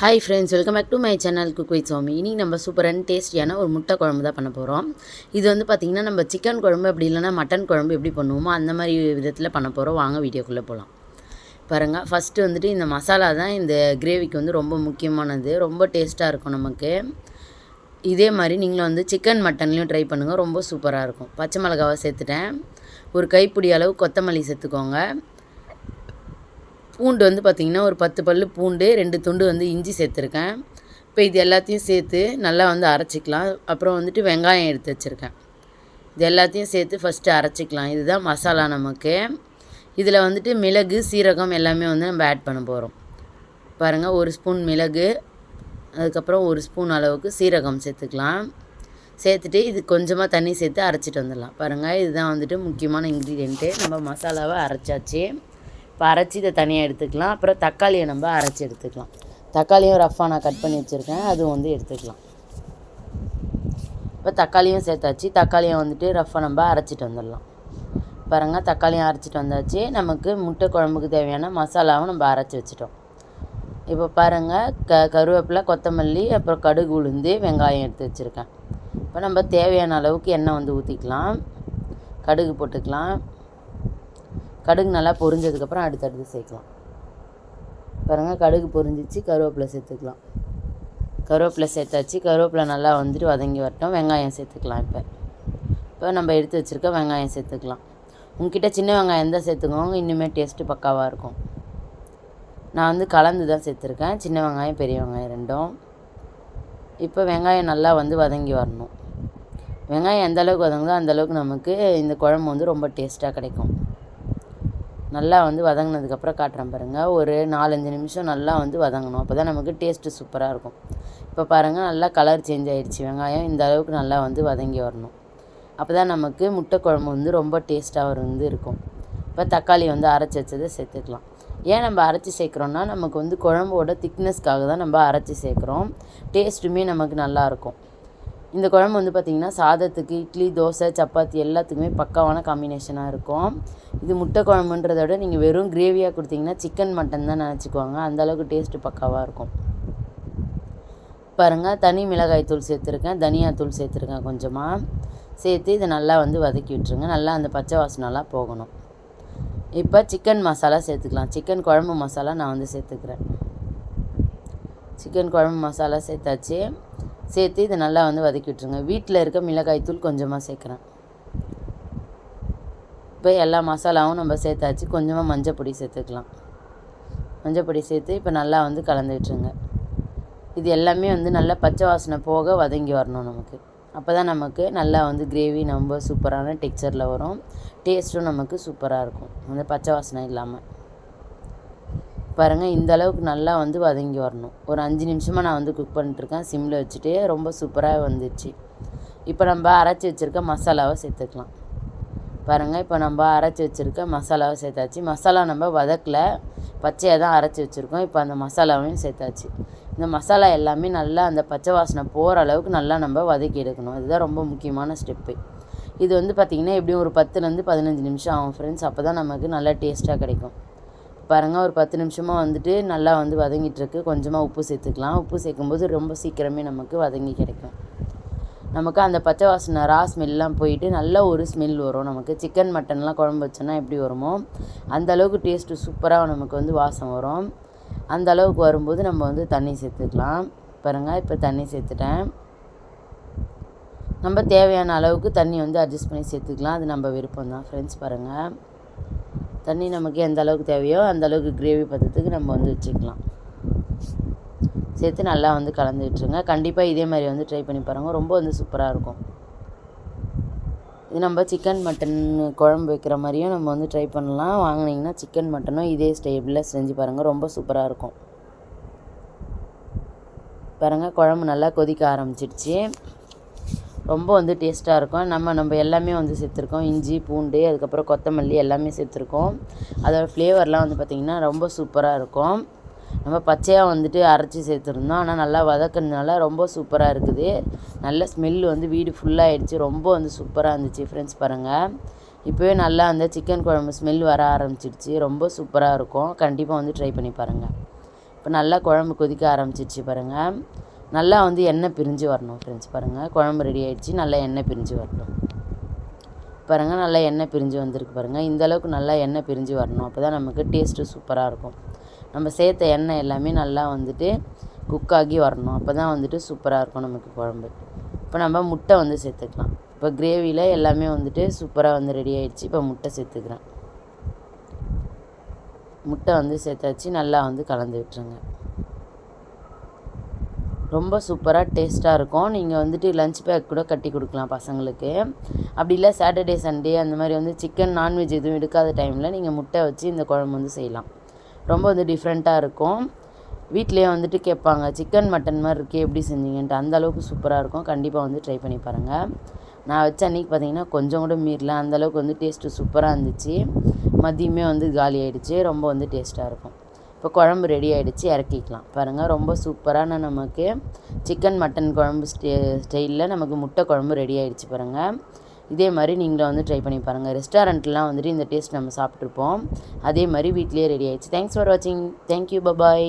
Hi friends welcome back to my channel cook with Swami இனி நம்ம சூப்பரான டேஸ்டியான ஒரு முட்டை குழம்பு தான் பண்ண போகிறோம் இது வந்து பார்த்திங்கன்னா நம்ம சிக்கன் குழம்பு அப்படி இல்லைன்னா மட்டன் குழம்பு எப்படி பண்ணுவோமோ அந்த மாதிரி விதத்தில் பண்ண போகிறோம் வாங்க வீடியோக்குள்ளே போகலாம் பாருங்கள் ஃபஸ்ட்டு வந்துட்டு இந்த மசாலா தான் இந்த கிரேவிக்கு வந்து ரொம்ப முக்கியமானது. ரொம்ப டேஸ்ட்டாக இருக்கும் நமக்கு. இதே மாதிரி நீங்களும் வந்து சிக்கன் மட்டன்லேயும் ட்ரை பண்ணுங்கள் ரொம்ப சூப்பராக இருக்கும். பச்சை மிளகாவை சேர்த்துட்டேன். ஒரு கைப்பிடி அளவு கொத்தமல்லி சேர்த்துக்கோங்க. பூண்டு வந்து பார்த்திங்கன்னா ஒரு பத்து பல் பூண்டு ரெண்டு துண்டு வந்து இஞ்சி சேர்த்துருக்கேன். இப்போ இது எல்லாத்தையும் சேர்த்து நல்லா வந்து அரைச்சிக்கலாம். அப்புறம் வந்துட்டு வெங்காயம் எடுத்து வச்சுருக்கேன். இது எல்லாத்தையும் சேர்த்து ஃபஸ்ட்டு அரைச்சிக்கலாம். இதுதான் மசாலா நமக்கு. இதில் வந்துட்டு மிளகு சீரகம் எல்லாமே வந்து நம்ம ஆட் பண்ண போகிறோம் பாருங்கள் ஒரு ஸ்பூன் மிளகு அதுக்கப்புறம் ஒரு ஸ்பூன் அளவுக்கு சீரகம் சேர்த்துக்கலாம். சேர்த்துட்டு இது கொஞ்சமாக தண்ணி சேர்த்து அரைச்சிட்டு வந்துடலாம். பாருங்கள் இதுதான் வந்துட்டு முக்கியமான இன்க்ரீடியண்ட்டு நம்ம மசாலாவை அரைச்சாச்சு. இப்போ அரைச்சி இதை தனியாக எடுத்துக்கலாம். அப்புறம் தக்காளியை நம்ம அரைச்சி எடுத்துக்கலாம். தக்காளியும் ரஃப்பாக நான் கட் பண்ணி வச்சுருக்கேன். அதுவும் வந்து எடுத்துக்கலாம். இப்போ தக்காளியும் சேர்த்தாச்சு. தக்காளியை வந்துட்டு ரஃப்பாக நம்ம அரைச்சிட்டு வந்துடலாம். பாருங்கள் தக்காளியும் அரைச்சிட்டு வந்தாச்சு. நமக்கு முட்டை குழம்புக்கு தேவையான மசாலாவும் நம்ம அரைச்சி வச்சுட்டோம். இப்போ பாருங்கள் க கருவேப்பிலை கொத்தமல்லி அப்புறம் கடுகு உளுந்து வெங்காயம் எடுத்து வச்சுருக்கேன். இப்போ நம்ம தேவையான அளவுக்கு எண்ணெய் வந்து ஊற்றிக்கலாம் கடுகு போட்டுக்கலாம். கடுகு நல்லா பொரிஞ்சதுக்கப்புறம் அடுத்தடுத்து சேர்க்கலாம். பாருங்கள் கடுகு பொரிஞ்சிச்சு கருவேப்பிலை சேர்த்துக்கலாம். கருவேப்பிலை சேர்த்தாச்சு கருவேப்பிலை நல்லா வந்துட்டு வதங்கி வரட்டும். வெங்காயம் சேர்த்துக்கலாம் இப்போ. இப்போ நம்ம எடுத்து வச்சுருக்க வெங்காயம் சேர்த்துக்கலாம். உங்ககிட்ட சின்ன வெங்காயம் தான் சேர்த்துக்கோங்க இன்னுமே டேஸ்ட்டு பக்காவாக இருக்கும். நான் வந்து கலந்து தான் சேர்த்துருக்கேன். சின்ன வெங்காயம் பெரிய வெங்காயம் ரெண்டும். இப்போ வெங்காயம் நல்லா வந்து வதங்கி வரணும். வெங்காயம் எந்த அளவுக்கு வதங்குதோ அந்தளவுக்கு நமக்கு இந்த குழம்பு வந்து ரொம்ப டேஸ்ட்டாக கிடைக்கும். நல்லா வந்து வதங்கினதுக்கப்புறம் காட்டுறேன் பாருங்கள் ஒரு நாலஞ்சு நிமிஷம் நல்லா வந்து வதங்கணும். அப்போ தான் நமக்கு டேஸ்ட்டு சூப்பராக இருக்கும். இப்போ பாருங்கள் நல்லா கலர் சேஞ்ச் ஆகிடுச்சி வெங்காயம் இந்த அளவுக்கு நல்லா வந்து வதங்கி வரணும். அப்போ தான் நமக்கு முட்டை குழம்பு வந்து ரொம்ப டேஸ்ட்டாக வந்து இருக்கும். இப்போ தக்காளி வந்து அரைச்சி வச்சதை சேர்த்துக்கலாம். ஏன் நம்ம அரைச்சி சேர்க்குறோன்னா நமக்கு வந்து குழம்போட திக்னஸ்க்காக தான் நம்ம அரைச்சி சேர்க்குறோம். டேஸ்ட்டுமே நமக்கு நல்லாயிருக்கும் இந்த குழம்பு வந்து பார்த்திங்கன்னா சாதத்துக்கு இட்லி தோசை சப்பாத்தி எல்லாத்துக்குமே பக்காவான காம்பினேஷனாக இருக்கும். இது முட்டை குழம்புன்றத விட நீங்கள் வெறும் கிரேவியாக கொடுத்தீங்கன்னா சிக்கன் மட்டன் தான் நினச்சிக்குவாங்க. அந்தளவுக்கு டேஸ்ட்டு பக்காவாக இருக்கும். பாருங்கள் தனி மிளகாய் தூள் சேர்த்துருக்கேன். தனியாத்தூள் சேர்த்துருக்கேன் கொஞ்சமாக சேர்த்து இதை நல்லா வந்து வதக்கி விட்டுருங்க. நல்லா அந்த பச்சை வாசனெல்லாம் போகணும். இப்போ சிக்கன் மசாலா சேர்த்துக்கலாம். சிக்கன் குழம்பு மசாலா நான் வந்து சேர்த்துக்கிறேன். சிக்கன் குழம்பு மசாலா சேர்த்தாச்சு. சேர்த்து இதை நல்லா வந்து வதக்கி விட்ருங்க வீட்டில் இருக்க மிளகாய் தூள் கொஞ்சமாக சேர்க்குறேன். இப்போ எல்லா மசாலாவும் நம்ம சேர்த்தாச்சு. கொஞ்சமாக மஞ்சள் பொடி சேர்த்துக்கலாம். மஞ்சள் பொடி சேர்த்து இப்போ நல்லா வந்து கலந்து விட்டுருங்க இது எல்லாமே வந்து நல்லா பச்சை வாசனை போக வதங்கி வரணும் நமக்கு. அப்போ தான் நமக்கு நல்லா வந்து கிரேவி ரொம்ப சூப்பரான டெக்ஸ்சரில் வரும். டேஸ்ட்டும் நமக்கு சூப்பராக இருக்கும். அந்த பச்சை வாசனை இல்லாமல். பாருங்கள் இந்த அளவுக்கு நல்லா வந்து வதங்கி வரணும். ஒரு அஞ்சு நிமிஷமாக நான் வந்து குக் பண்ணிட்டுருக்கேன். சிம்மில் வச்சுட்டு ரொம்ப சூப்பராக வந்துச்சு இப்போ நம்ம அரைச்சி வச்சுருக்க மசாலாவை சேர்த்துக்கலாம். பாருங்கள் இப்போ நம்ம அரைச்சி வச்சுருக்க மசாலாவை சேர்த்தாச்சு. மசாலா நம்ம வதக்கல. பச்சையாக தான் அரைச்சி வச்சுருக்கோம். இப்போ அந்த மசாலாவையும் சேர்த்தாச்சு. இந்த மசாலா எல்லாமே நல்லா அந்த பச்சை வாசனை போகிற அளவுக்கு நல்லா நம்ம வதக்கி எடுக்கணும். அதுதான் ரொம்ப முக்கியமான ஸ்டெப்பு இது வந்து பார்த்திங்கன்னா எப்படியும் ஒரு பத்துலேருந்து பதினஞ்சு நிமிஷம் ஆகும் ஃப்ரெண்ட்ஸ் அப்போ தான் நமக்கு நல்லா டேஸ்ட்டாக கிடைக்கும். பாருங்கள் ஒரு பத்து நிமிஷமாக வந்துட்டு நல்லா வந்து வதங்கிட்டுருக்கு. கொஞ்சமாக உப்பு சேர்த்துக்கலாம். உப்பு சேர்க்கும்போது ரொம்ப சீக்கிரமே நமக்கு வதங்கி கிடைக்கும். நமக்கு அந்த பச்சை வாசனை ரா ஸ்மெல்லாம் போயிட்டு நல்ல ஒரு ஸ்மெல் வரும். நமக்கு சிக்கன் மட்டன்லாம் குழம்பு வச்சோன்னா எப்படி வருமோ அந்த அளவுக்கு டேஸ்ட்டு சூப்பராக நமக்கு வந்து வாசம் வரும். அந்த அளவுக்கு வரும்போது நம்ம வந்து தண்ணி சேர்த்துக்கலாம். பாருங்கள் இப்போ தண்ணி சேர்த்துட்டேன். நம்ம தேவையான அளவுக்கு தண்ணி வந்து அட்ஜஸ்ட் பண்ணி சேர்த்துக்கலாம். அது நம்ம விருப்பம் தான் ஃப்ரெண்ட்ஸ் பாருங்கள் தண்ணி நமக்கு எந்த அளவுக்கு தேவையோ அந்த அளவுக்கு கிரேவி பதத்துக்கு நம்ம வந்து வச்சுக்கலாம். சேர்த்து நல்லா வந்து கலந்து விட்டுருங்க. கண்டிப்பாக இதே மாதிரி வந்து ட்ரை பண்ணி பாருங்கள் ரொம்ப வந்து சூப்பராக இருக்கும். இது நம்ம சிக்கன் மட்டன் குழம்பு வைக்கிற மாதிரியும் நம்ம வந்து ட்ரை பண்ணலாம். வாங்கினீங்கன்னா சிக்கன் மட்டனும் இதே ஸ்டேபிளில் செஞ்சு பாருங்கள் ரொம்ப சூப்பராக இருக்கும். பாருங்கள் குழம்பு நல்லா கொதிக்க ஆரம்பிச்சிடுச்சு. ரொம்ப வந்து டேஸ்ட்டாக இருக்கும். நம்ம நம்ம எல்லாமே வந்து சேர்த்துருக்கோம். இஞ்சி பூண்டு அதுக்கப்புறம் கொத்தமல்லி எல்லாமே சேர்த்துருக்கோம். அதோட ஃப்ளேவர்லாம் வந்து பார்த்திங்கன்னா ரொம்ப சூப்பராக இருக்கும். நம்ம பச்சையாக வந்துட்டு அரைச்சி சேர்த்துருந்தோம். ஆனால் நல்லா வதக்குனதுனால ரொம்ப சூப்பராக இருக்குது. நல்ல ஸ்மெல் வந்து வீடு ஃபுல்லாகிடுச்சு ரொம்ப வந்து சூப்பராக இருந்துச்சு ஃப்ரெண்ட்ஸ் பாருங்கள் இப்போவே நல்லா அந்த சிக்கன் குழம்பு ஸ்மெல் வர ஆரம்பிச்சிடுச்சு. ரொம்ப சூப்பராக இருக்கும். கண்டிப்பாக வந்து ட்ரை பண்ணி பாருங்கள் இப்போ நல்லா குழம்பு கொதிக்க ஆரம்பிச்சிடுச்சு பாருங்கள் நல்லா வந்து எண்ணெய் பிரிஞ்சு வரணும் ஃப்ரெண்ட்ஸ் பாருங்கள் குழம்பு ரெடி ஆகிடுச்சு நல்லா எண்ணெய் பிரிஞ்சு வரணும். பாருங்கள் நல்லா எண்ணெய் பிரிஞ்சு வந்திருக்கு பாருங்கள் இந்த அளவுக்கு நல்லா எண்ணெய் பிரிஞ்சு வரணும். அப்போ தான் நமக்கு டேஸ்ட்டு சூப்பராக இருக்கும். நம்ம சேர்த்த எண்ணெய் எல்லாமே நல்லா வந்துட்டு குக் ஆகி வரணும். அப்போ தான் வந்துட்டு சூப்பராக இருக்கும் நமக்கு குழம்பு. இப்போ நம்ம முட்டை வந்து சேர்த்துக்கலாம். இப்போ கிரேவியில் எல்லாமே வந்துட்டு சூப்பராக வந்து ரெடி ஆகிடுச்சு இப்போ முட்டை சேர்த்துக்கிறேன். முட்டை வந்து சேர்த்தாச்சு. நல்லா வந்து கலந்து விட்டுருங்க ரொம்ப சூப்பராக டேஸ்ட்டாக இருக்கும். நீங்கள் வந்துட்டு லஞ்ச் பேக் கூட கட்டி கொடுக்கலாம் பசங்களுக்கு. அப்படி இல்லை சாட்டர்டே சண்டே அந்த மாதிரி வந்து சிக்கன் நான்வெஜ் எதுவும் எடுக்காத டைமில் நீங்கள் முட்டை வச்சு இந்த குழம்பு வந்து செய்யலாம். ரொம்ப வந்து டிஃப்ரெண்ட்டாக இருக்கும். வீட்லேயே வந்துட்டு கேட்பாங்க சிக்கன் மட்டன் மாதிரி இருக்கே எப்படி செஞ்சீங்கன்ட்டு. அந்த அளவுக்கு சூப்பராக இருக்கும். கண்டிப்பாக வந்து ட்ரை பண்ணி பாருங்கள் நான் வச்ச அன்றைக்கி பார்த்தீங்கன்னா கொஞ்சம் கூட மீறல. அந்தளவுக்கு வந்து டேஸ்ட்டு சூப்பராக இருந்துச்சு. மதியமே வந்து காலி ஆகிடுச்சு ரொம்ப வந்து டேஸ்ட்டாக இருக்கும். இப்போ குழம்பு ரெடி ஆகிடுச்சு இறக்கிக்கலாம். பாருங்கள் ரொம்ப சூப்பரான நமக்கு சிக்கன் மட்டன் குழம்பு ஸ்டே ஸ்டைலில் நமக்கு முட்டை குழம்பு ரெடி ஆகிடுச்சு பாருங்கள் இதே மாதிரி நீங்களும் வந்து ட்ரை பண்ணி பாருங்கள் ரெஸ்டாரண்ட்லாம் வந்துட்டு இந்த டேஸ்ட் நம்ம சாப்பிட்ருப்போம் அதே மாதிரி வீட்லேயே ரெடி ஆகிடுச்சு தேங்க்ஸ் ஃபார் வாட்சிங் தேங்க்யூ பபாய்